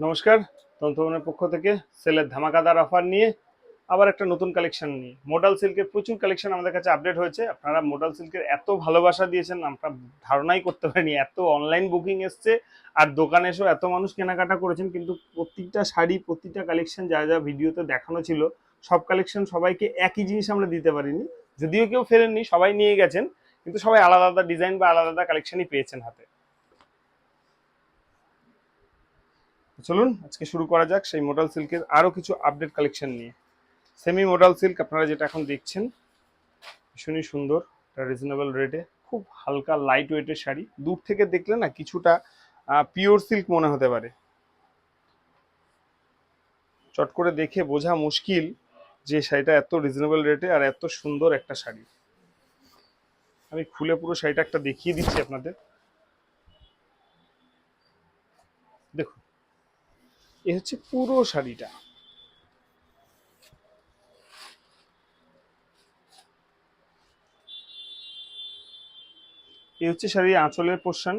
নমস্কার তন্ত্রবনের পক্ষ থেকে সেলের ধামাকাদার অফার নিয়ে আবার একটা নতুন কালেকশন নিয়ে। মোডাল সিল্কের প্রচুর কালেকশন আমাদের কাছে আপডেট হয়েছে। আপনারা মোডাল সিল্কের এত ভালোবাসা দিয়েছেন, আমরা ধারণাই করতে পারিনি। এত অনলাইন বুকিং এসছে, আর দোকানে এসেও এত মানুষ কেনাকাটা করেছেন, কিন্তু প্রত্যেকটা শাড়ি, প্রতিটা কালেকশন যা যা ভিডিওতে দেখানো ছিল, সব কালেকশন সবাইকে একই জিনিস আমরা দিতে পারিনি। যদিও কেউ ফেরেননি, সবাই নিয়ে গেছেন, কিন্তু সবাই আলাদা আলাদা ডিজাইন বা আলাদা আলাদা কালেকশনই পেয়েছেন হাতে। চলুন, আজকে শুরু করা যাক সেই মোডাল সিল্কের আরও কিছু আপডেট কালেকশন নিয়ে। সেমি মোডাল সিল্ক আপনারা যেটা এখন দেখছেন, ভীষণই সুন্দর একটা রিজনেবল রেটে খুব হালকা লাইট ওয়েটের শাড়ি। দূর থেকে দেখলে না কিছুটা পিওর সিল্ক মনে হতে পারে। চট করে দেখে বোঝা মুশকিল যে শাড়িটা এত রিজনেবল রেটে আর এত সুন্দর একটা শাড়ি। আমি খুলে পুরো শাড়িটা একটা দেখিয়ে দিচ্ছি আপনাদের দেখুন এ হচ্ছে পুরো শাড়িটা। এ হচ্ছে শাড়ির আঁচলের পোর্শন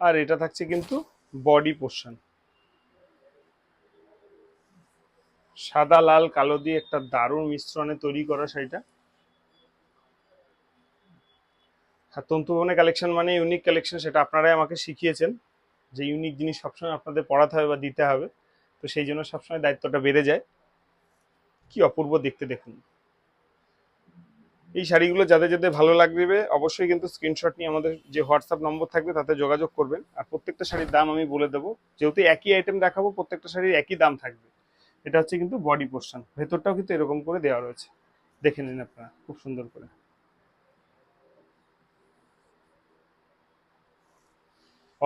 আর এটা থাকছে কিন্তু বডি পোর্শন সাদা, লাল, কালো দিয়ে একটা দারুণ মিশ্রণে তৈরি করা শাড়িটা। আর তন্তুবনে কালেকশন মানে ইউনিক কালেকশন সেটা আপনারাই আমাকে শিখিয়েছেন যে ইউনিক জিনিস সবসময় আপনাদের পড়াতে হবে বা দিতে হবে। তো সেই জন্য সবসময় দায়িত্বটা বেড়ে যায়। কি অপূর্ব দেখতে দেখুন। এই শাড়িগুলো যাদের যাদের ভালো লাগবে, অবশ্যই কিন্তু স্ক্রিনশট নিয়ে আমাদের যে হোয়াটসঅ্যাপ নম্বর থাকবে তাতে যোগাযোগ করবেন। আর প্রত্যেকটা শাড়ির দাম আমি বলে দেবো। যেহেতু একই আইটেম দেখাবো, প্রত্যেকটা শাড়ির একই দাম থাকবে। এটা হচ্ছে কিন্তু বডি পোর্শন ভেতরটাও কিন্তু এরকম করে দেওয়া রয়েছে। দেখে নিন আপনারা, খুব সুন্দর করে।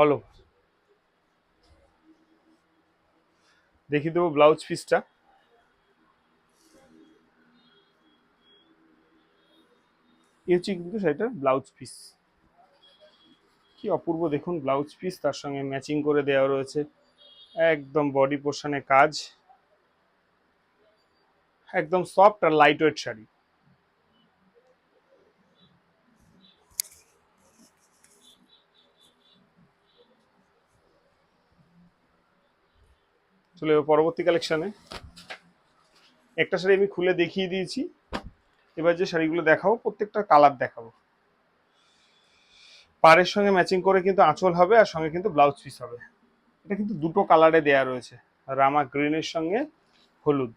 অল ওভার দেখিয়ে দেবো ব্লাউজ পিসটা এই হচ্ছে কিন্তু সেটার ব্লাউজ পিস কি অপূর্ব, দেখুন ব্লাউজ পিস তার সঙ্গে ম্যাচিং করে দেওয়া রয়েছে। একদম বডি পোর্শনে কাজ। একদম সফট আর লাইট ওয়েট শাড়ি। চলে যাব পরবর্তী কালেকশনে একটা শাড়ি আমি খুলে দেখিয়ে দিয়েছি। এবার যে শাড়িগুলো দেখাবো, প্রত্যেকটা কালার দেখাবো। পাড়ের সঙ্গে ম্যাচিং করে কিন্তু আঁচল হবে, আর সঙ্গে কিন্তু ব্লাউজ পিস হবে। এটা কিন্তু দুটো কালারে দেয়া রয়েছে, রামা গ্রিনের সঙ্গে হলুদ।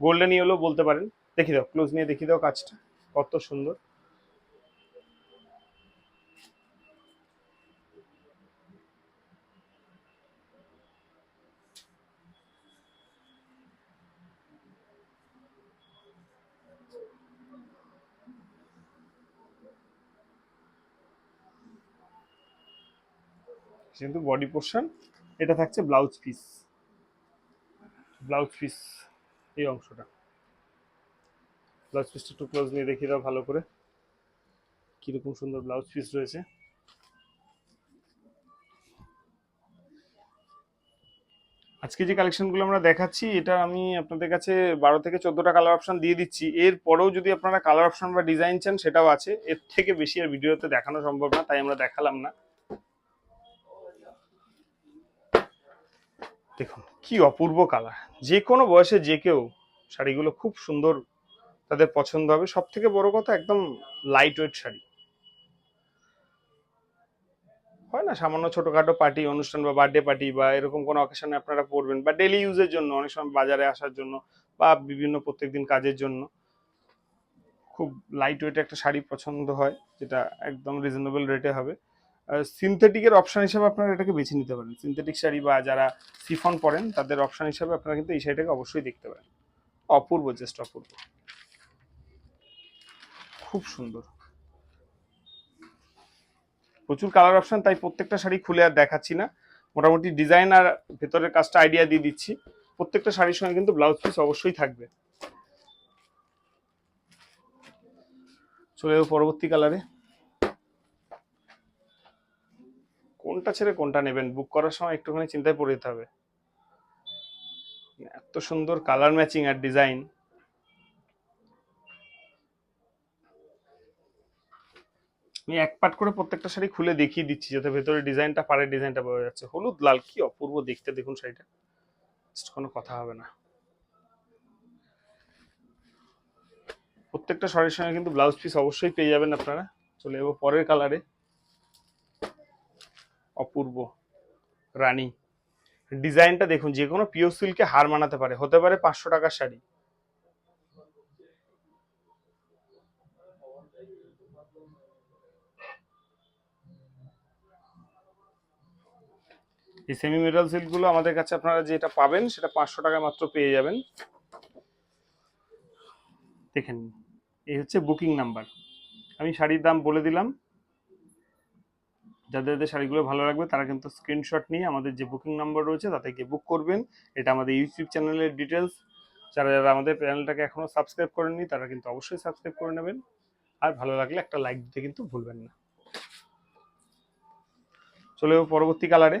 গোল্ডেন ইয়েলো বলতে পারেন। দেখি দাও ক্লোজ নিয়ে দেখি দাও কাজটা, কত সুন্দর। কিন্তু বডি পোর্শন এটা থাকছে ব্লাউজ পিস ব্লাউজ পিস এই অংশটা। ব্লাউজ পিসটা একটু ক্লোজ নিয়ে দেখিয়ে দাও ভালো করে। কীরকম সুন্দর ব্লাউজ পিস রয়েছে। আজকে যে কালেকশনগুলো আমরা দেখাচ্ছি, এটা আমি আপনাদের কাছে বারো থেকে চোদ্দোটা কালার অপশন দিয়ে দিচ্ছি। এর পরেও যদি আপনারা কালার অপশন বা ডিজাইন চান, সেটাও আছে। এর থেকে বেশি আর ভিডিওতে দেখানো সম্ভব না, তাই আমরা দেখালাম না। দেখুন, কি অপূর্ব কালার যে কোনো বয়সে যে কেউ শাড়িগুলো খুব সুন্দর তাদের পছন্দ হবে। সব থেকে বড় কথা একদম লাইট ওয়েট শাড়ি। হয় না, সামান্য ছোটখাটো পার্টি অনুষ্ঠান বা বার্থডে পার্টি বা এরকম কোনো অকেশনে আপনারা পরবেন বা ডেলি ইউজের জন্য, অনেক সময় বাজারে আসার জন্য বা বিভিন্ন প্রত্যেকদিন কাজের জন্য খুব লাইট ওয়েট একটা শাড়ি পছন্দ হয়, যেটা একদম রিজনেবল রেটে হবে। সিনথেটিকের অপশন হিসেবে আপনারা এটাকে বেছে নিতে পারেন। সিনথেটিক শাড়ি বা যারা সিফন পরেন, তাদের অপশন হিসেবে আপনারা কিন্তু এই শাড়িটাকে অবশ্যই দেখতে পারেন। অপূর্ব জাস্ট অপূর্ব। খুব সুন্দর। প্রচুর কালার অপশন তাই প্রত্যেকটা শাড়ি খুলে আর দেখাচ্ছি না। মোটামুটি ডিজাইন আর ভেতরের কাজটা আইডিয়া দিয়ে দিচ্ছি। প্রত্যেকটা শাড়ির সঙ্গে কিন্তু ব্লাউজ পিস অবশ্যই থাকবে। চলে পরবর্তী কালারে কোনটা ছেড়ে কোনটা নেবেন? বুক করার সময় একটুখানি চিন্তায় পড়ে যেতে হবে। এত সুন্দর কালার ম্যাচিং আর ডিজাইন আমি এক পাট করে প্রত্যেকটা শাড়ি খুলে দেখিয়ে দিচ্ছি, যাতে ভেতরে ডিজাইনটা পাড়ের ডিজাইনটা পাওয়া যাচ্ছে। হলুদ, লাল, কি অপূর্ব দেখতে দেখুন শাড়িটা। কোনো কথা হবে না। প্রত্যেকটা শাড়ির সঙ্গে কিন্তু ব্লাউজ পিস অবশ্যই পেয়ে যাবেন আপনারা। চলে যাব পরের কালারে অপূর্ব রানী। ডিজাইনটা দেখুন, যে কোনো পিওর সিল্কে হার মানাতে পারে, হতে পারে পাঁচশো টাকার শাড়ি। এই সেমি মেটাল সিল্কগুলো আমাদের কাছে আপনারা যেটা পাবেন, সেটা পাঁচশো টাকায় মাত্র পেয়ে যাবেন। দেখেন। এই হচ্ছে বুকিং নাম্বার আমি শাড়ির দাম বলে দিলাম। যাদের যাদের শাড়িগুলো ভালো লাগবে তারা কিন্তু স্ক্রিনশট নিয়ে আমাদের যে বুকিং নাম্বার রয়েছে তাতে গিয়ে বুক করবেন। এটা আমাদের ইউটিউব চ্যানেলের ডিটেলস যারা যারা আমাদের চ্যানেলটাকে এখনও সাবস্ক্রাইব করেননি তারা কিন্তু অবশ্যই সাবস্ক্রাইব করে নেবেন। আর ভালো লাগলে একটা লাইক দিতে কিন্তু ভুলবেন না। চলে পরবর্তী কালারে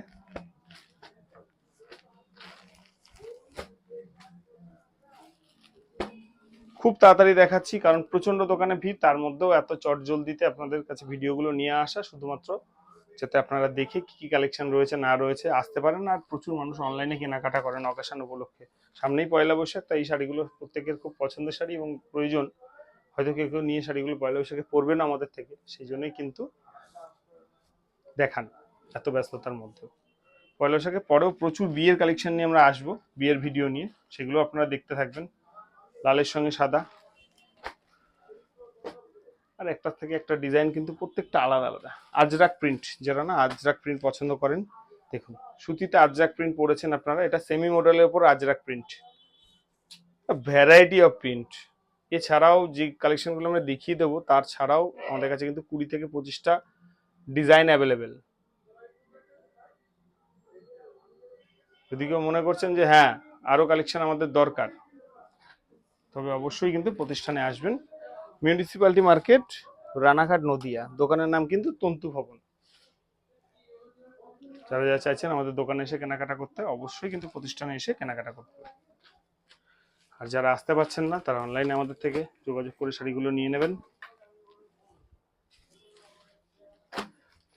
খুব তাড়াতাড়ি দেখাচ্ছি কারণ প্রচণ্ড দোকানে ভিড়, তার মধ্যেও এত চট জলদিতে আপনাদের কাছে ভিডিওগুলো নিয়ে আসা শুধুমাত্র যাতে আপনারা দেখে কি কি কালেকশন রয়েছে, না রয়েছে, আসতে পারেন। আর প্রচুর মানুষ অনলাইনে কেনাকাটা করেন অকেশন উপলক্ষে। সামনেই পয়লা বৈশাখ, তাই এই শাড়িগুলো প্রত্যেকের খুব পছন্দের শাড়ি এবং প্রয়োজন। হয়তো কেউ কেউ নিয়ে শাড়িগুলো পয়লা বৈশাখে পরবে না আমাদের থেকে, সেই জন্যই কিন্তু দেখান এত ব্যস্ততার মধ্যেও। পয়লা বৈশাখের পরেও প্রচুর বিয়ের কালেকশন নিয়ে আমরা আসব, বিয়ের ভিডিও নিয়ে। সেগুলো আপনারা দেখতে থাকবেন। লালের সঙ্গে সাদা। আর একটার থেকে একটা ডিজাইন কিন্তু প্রত্যেকটা আলাদা আলাদা। আজরাক প্রিন্ট যারা না আজরাক প্রিন্ট পছন্দ করেন, দেখুন। সুতিতে আজরাক প্রিন্ট পরেছেন আপনারা, এটা সেমি মডেলের উপর ajrakh print variety of print এছাড়াও যে কালেকশনগুলো আমরা দেখিয়ে দেবো, তার ছাড়াও আমাদের কাছে কিন্তু কুড়ি থেকে পঁচিশটা ডিজাইন অ্যাভেলেবেল যদি কেউ মনে করছেন যে হ্যাঁ আরও কালেকশন আমাদের দরকার, তবে অবশ্যই কিন্তু প্রতিষ্ঠানে আসবেন। Municipality market, Ranaghat, Nadia. দোকানের নাম কিন্তু তন্তু ভবন। যারা যারা চাইছেন আমাদের দোকানে এসে কেনাকাটা করতে অবশ্যই কিন্তু প্রতিষ্ঠানে এসে কেনাকাটা করতে। আর যারা আসতে পারছেন না, তারা অনলাইনে আমাদের থেকে যোগাযোগ করে শাড়িগুলো নিয়ে নেবেন।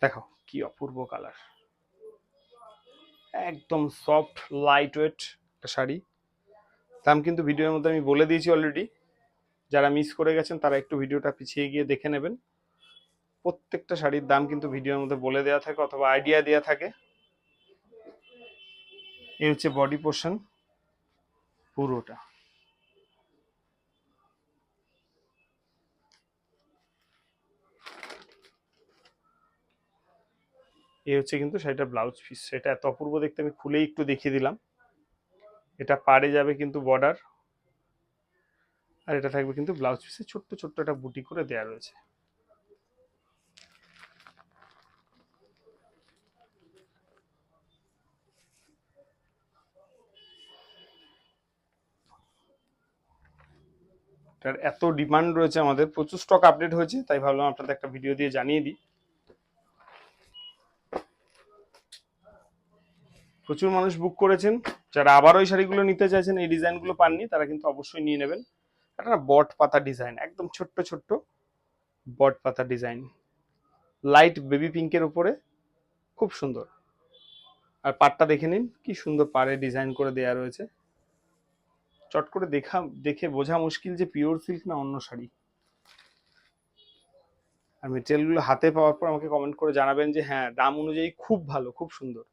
দেখো কি অপূর্ব কালার। একদম সফট লাইট ওয়েট একটা শাড়ি। দাম কিন্তু ভিডিওর মধ্যে আমি বলে দিয়েছি অলরেডি যারা মিস করে গেছেন, তারা একটু ভিডিওটা পিছিয়ে গিয়ে দেখে নেবেন। প্রত্যেকটা শাড়ির দাম কিন্তু ভিডিওর মধ্যে বলে দেওয়া থাকে অথবা আইডিয়া দেওয়া থাকে। এই হচ্ছে বডি পোর্শন পুরোটা। এই হচ্ছে কিন্তু শাড়িটার ব্লাউজ পিস সেটা এত অপূর্ব দেখতে, আমি খুলেই একটু দেখিয়ে দিলাম। এটা পারে যাবে কিন্তু বর্ডার আর এটা থাকবে কিন্তু ব্লাউজ পিসে ছোট্ট ছোট্ট একটা বুটি করে দেয়া রয়েছে। এটার এত ডিমান্ড রয়েছে আমাদের, প্রচুর স্টক আপডেট হয়েছে, তাই ভাবলাম আপনাদের একটা ভিডিও দিয়ে জানিয়ে দিই। প্রচুর মানুষ বুক করেছেন, যারা আবার ওই শাড়িগুলো নিতে চাইছেন, এই ডিজাইনগুলো পাননি, তারা কিন্তু অবশ্যই নিয়ে নেবেন। একটা না বট পাতা ডিজাইন একদম ছোট্ট ছোট্ট বট পাতা ডিজাইন লাইট বেবি পিঙ্কের উপরে, খুব সুন্দর। আর পাটটা দেখে নিন, কি সুন্দর পাড়ে ডিজাইন করে দেয়া রয়েছে। চট করে দেখা, দেখে বোঝা মুশকিল যে পিওর সিল্ক না অন্য শাড়ি। আর মেটেরিয়ালগুলো হাতে পাওয়ার পর আমাকে কমেন্ট করে জানাবেন যে হ্যাঁ দাম অনুযায়ী খুব ভালো, খুব সুন্দর।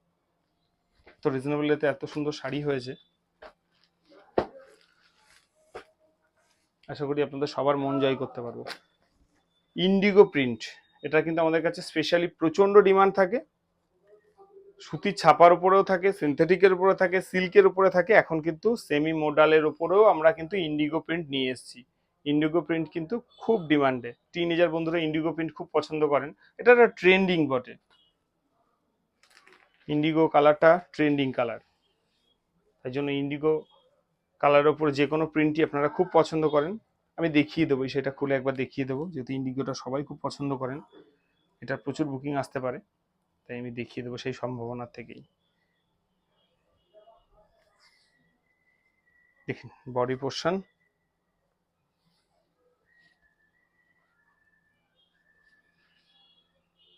তো রিজনেবল এত সুন্দর শাড়ি হয়েছে। আশা করি আপনাদের সবার মন জয় করতে পারব। ইন্ডিগো প্রিন্ট এটা কিন্তু আমাদের কাছে স্পেশালি প্রচণ্ড ডিমান্ড থাকে। সুতির ছাপার উপরেও থাকে সিনথেটিকের উপরে থাকে সিল্কের উপরে থাকে। এখন কিন্তু সেমি মোডালের উপরেও আমরা কিন্তু ইন্ডিগো প্রিন্ট নিয়ে এসেছি। ইন্ডিগো প্রিন্ট কিন্তু খুব ডিমান্ডে টিনেজার বন্ধুরা ইন্ডিগো প্রিন্ট খুব পছন্দ করেন। এটা একটা ট্রেন্ডিং বটে। ইন্ডিগো কালারটা ট্রেন্ডিং কালার তাই জন্য ইন্ডিগো কালারের ওপর যে কোনো প্রিন্টই আপনারা খুব পছন্দ করেন। আমি দেখিয়ে দেবো সেটা খুলে একবার দেখিয়ে দেবো, যেহেতু ইন্ডিগোটা সবাই খুব পছন্দ করেন। এটা প্রচুর বুকিং আসতে পারে, তাই আমি দেখিয়ে দেবো সেই সম্ভাবনার থেকেই। দেখুন বডি পোর্শন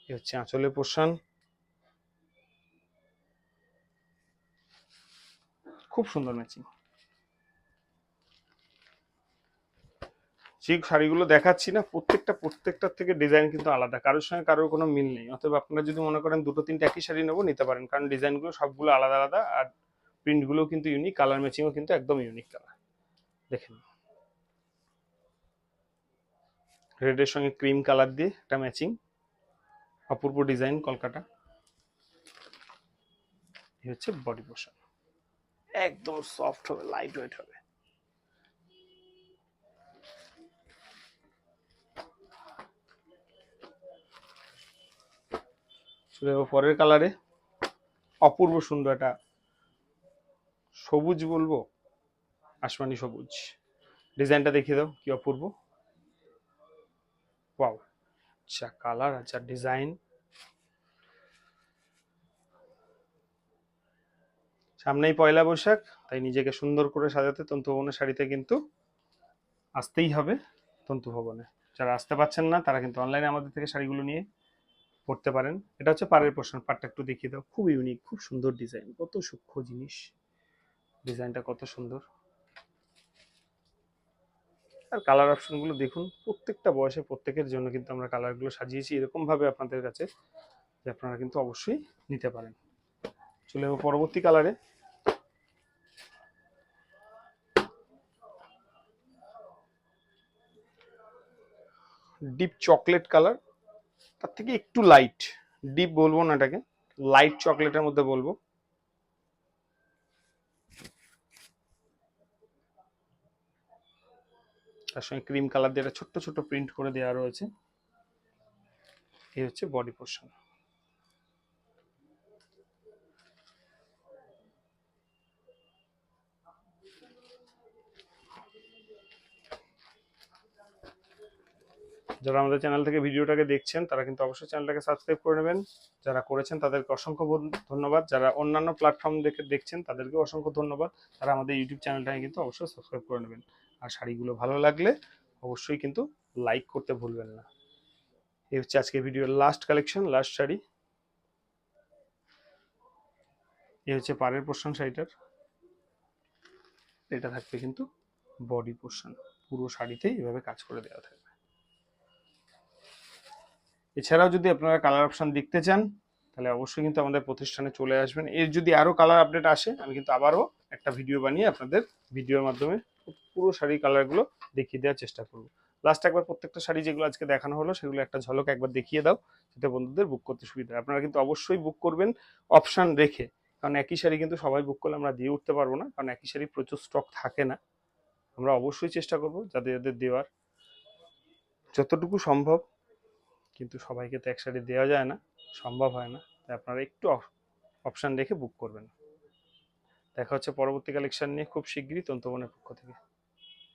হচ্ছে আঁচলের পোর্শন খুব সুন্দর ম্যাচিং যে শাড়িগুলো দেখাচ্ছি না, প্রত্যেকটা, প্রত্যেকটার থেকে ডিজাইন কিন্তু আলাদা। কারোর সঙ্গে কারোর কোনো মিল নেই। অতএব আপনারা যদি মনে করেন দুটো, তিনটে একই শাড়ি নেব, নিতে পারেন। কারণ ডিজাইনগুলো সবগুলো আলাদা আলাদা আর প্রিন্টগুলো কিন্তু ইউনিক কালার ম্যাচিংও কিন্তু একদম ইউনিক কালার দেখেন। রেডের সঙ্গে ক্রিম কালার দিয়ে একটা ম্যাচিং অপূর্ব ডিজাইন কলকাতা। এই হচ্ছে বডি পোর্শন একদম সফট হবে লাইট ওয়েট হবে। চলে যাব পরের কালারে অপূর্ব সুন্দর একটা সবুজ বলব, আসমানি সবুজ। ডিজাইনটা দেখিয়ে দাও, কি অপূর্ব। ওয়াও আচ্ছা কালার আচ্ছা ডিজাইন সামনেই পয়লা বৈশাখ, তাই নিজেকে সুন্দর করে সাজাতে তন্তু ভবনের শাড়িতে কিন্তু আসতেই হবে তন্তু ভবনে। যারা আসতে পারছেন না, তারা কিন্তু অনলাইনে আমাদের থেকে শাড়িগুলো নিয়ে পড়তে পারেন। এটা হচ্ছে পাড়ের পোর্শন পাড়টা একটু দেখিয়ে দাও। খুব ইউনিক খুব সুন্দর ডিজাইন কত সূক্ষ্ম জিনিস। ডিজাইনটা কত সুন্দর। আর কালার অপশনগুলো দেখুন, প্রত্যেকটা বয়সে প্রত্যেকের জন্য কিন্তু আমরা কালারগুলো সাজিয়েছি এরকম ভাবে আপনাদের কাছে, যে আপনারা কিন্তু অবশ্যই নিতে পারেন। চলে যাব পরবর্তী কালারে ডিপ চকলেট কালার তার থেকে একটু লাইট ডিপ বলব না এটাকে লাইট চকলেটের মধ্যে বলব। তার সঙ্গে ক্রিম কালার দিয়ে একটা ছোট্ট ছোট্ট প্রিন্ট করে দেওয়া রয়েছে। এই হচ্ছে বডি পোর্শন যারা আমাদের চ্যানেল থেকে ভিডিওটাকে দেখছেন, তারা কিন্তু অবশ্যই চ্যানেলটাকে সাবস্ক্রাইব করে নেবেন। যারা করেছেন, তাদেরকে অসংখ্য ধন্যবাদ। যারা অন্যান্য প্ল্যাটফর্ম দেখে দেখছেন তাদেরকে অসংখ্য ধন্যবাদ। তারা আমাদের ইউটিউব চ্যানেলটাকে কিন্তু অবশ্যই সাবস্ক্রাইব করে নেবেন। আর শাড়িগুলো ভালো লাগলে অবশ্যই কিন্তু লাইক করতে ভুলবেন না। এই হচ্ছে আজকে ভিডিওর লাস্ট কালেকশন লাস্ট শাড়ি। এই হচ্ছে পাড়ের পোর্শন শাড়িটার। এটা থাকবে কিন্তু বডি পোর্শন পুরো শাড়িতেই এভাবে কাজ করে দেওয়া থাকবে। এছাড়াও যদি আপনারা কালার অপশন দেখতে চান, তাহলে অবশ্যই কিন্তু আমাদের প্রতিষ্ঠানে চলে আসবেন। এর যদি আরও কালার আপডেট আসে, আমি কিন্তু আবারও একটা ভিডিও বানিয়ে আপনাদের ভিডিওর মাধ্যমে পুরো শাড়ির কালারগুলো দেখিয়ে দেওয়ার চেষ্টা করব। লাস্ট একবার প্রত্যেকটা শাড়ি যেগুলো আজকে দেখানো হলো, সেগুলো একটা ঝলক একবার দেখিয়ে দাও যাতে বন্ধুদের বুক করতে সুবিধা হয়। আপনারা কিন্তু অবশ্যই বুক করবেন অপশান রেখে। কারণ একই শাড়ি কিন্তু সবাই বুক করলে আমরা দিয়ে উঠতে পারব না, কারণ একই শাড়ি প্রচুর স্টক থাকে না। আমরা অবশ্যই চেষ্টা করব যাদের যাদের দেওয়ার। যতটুকু সম্ভব কিন্তু সবাইকে তো একসাথে দেওয়া যায় না, সম্ভব হয় না। তাই আপনারা একটু অপশান রেখে বুক করবেন। দেখা হচ্ছে পরবর্তী কালেকশন নিয়ে খুব শিগগিরই তন্তবনের পক্ষ থেকে।